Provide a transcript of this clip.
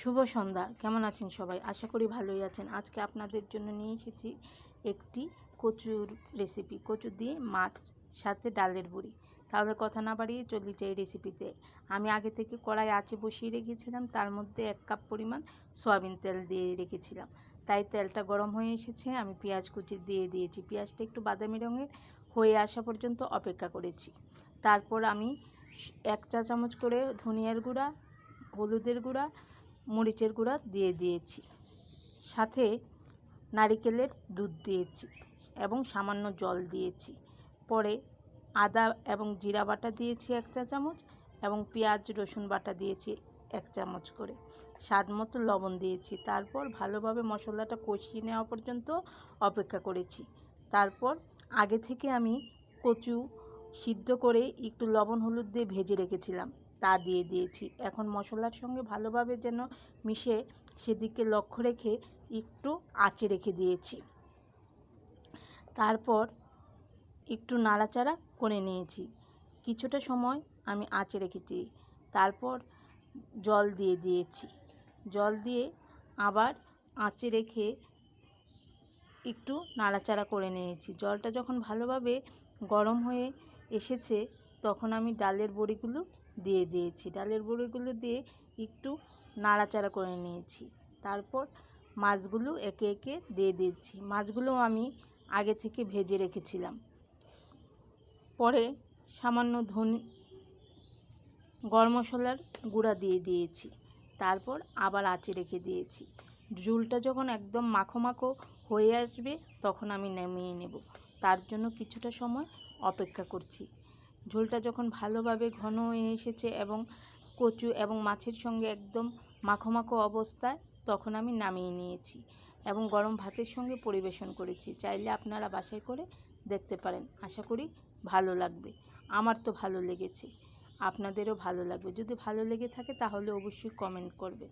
শুভ সন্ধ্যা। কেমন আছেন সবাই? আশা করি ভালোই আছেন। আজকে আপনাদের জন্য নিয়ে এসেছি একটি কচুর রেসিপি কচু দিয়ে মাছ, সাথে ডালের বড়ি। তাহলে কথা না বাড়িয়ে চলি যে রেসিপিতে আমি আগে থেকে কড়াই আঁচে বসিয়ে রেখেছিলাম। তার মধ্যে এক কাপ পরিমাণ সয়াবিন তেল দিয়ে রেখেছিলাম। তাই তেলটা গরম হয়ে এসেছে। আমি পেঁয়াজ কুচি দিয়ে দিয়েছি। পেঁয়াজটা একটু বাদামি রঙের হয়ে আসা পর্যন্ত অপেক্ষা করেছি। তারপর আমি এক চা চামচ করে ধনিয়ার গুঁড়া, হলুদের গুঁড়া মরিচের গুঁড়া দিয়ে দিয়েছি। সাথে নারিকেলের দুধ দিয়েছি এবং সামান্য জল দিয়েছি। পরে আদা এবং জিরা বাটা দিয়েছি এক চা চামচ এবং পেঁয়াজ, রসুন বাটা দিয়েছি এক চামচ করে। স্বাদ মতো লবণ দিয়েছি। তারপর ভালোভাবে মশলাটা কষিয়ে নেওয়া পর্যন্ত অপেক্ষা করেছি। তারপর আগে থেকে আমি কচু সিদ্ধ করে একটু লবণ হলুদ দিয়ে ভেজে রেখেছিলাম। তা দিয়ে দিয়েছি। এখন মশলার সঙ্গে ভালোভাবে যেন মিশে সেদিকে লক্ষ্য রেখে একটু আঁচে রেখে দিয়েছি। তারপর একটু নাড়াচাড়া করে নিয়েছি। কিছুটা সময় আমি আঁচে রেখেছি। তারপর জল দিয়ে দিয়েছি। জল দিয়ে আবার আঁচে রেখে একটু নাড়াচাড়া করে নিয়েছি। জলটা যখন ভালোভাবে গরম হয়ে এসেছে, তখন আমি ডালের বড়িগুলো দিয়ে দিয়েছি। ডালের বড়িগুলো দিয়ে একটু নাড়াচাড়া করে নিয়েছি। তারপর মাছগুলো একে একে দিয়ে দিয়েছি মাছগুলো আমি আগে থেকে ভেজে রেখেছিলাম। পরে সামান্য ধনে, গরম মশলার গুঁড়া দিয়ে দিয়েছি। তারপর আবার আঁচে রেখে দিয়েছি। ঝুলটা যখন একদম মাখো মাখো হয়ে আসবে তখন আমি নামিয়ে নেব। তার জন্য কিছুটা সময় অপেক্ষা করছি। ঝোলটা যখন ভালোভাবে ঘন হয়ে এসেছে এবং কচু এবং মাছের সঙ্গে একদম মাখো অবস্থায়, তখন আমি নামিয়ে নিয়েছি এবং গরম ভাতের সঙ্গে পরিবেশন করেছি। চাইলে আপনারা বাসায় করে দেখতে পারেন। আশা করি ভালো লাগবে। আমার তো ভালো লেগেছে। আপনাদেরও ভালো লাগবে। যদি ভালো লেগে থাকে তাহলে অবশ্যই কমেন্ট করবেন।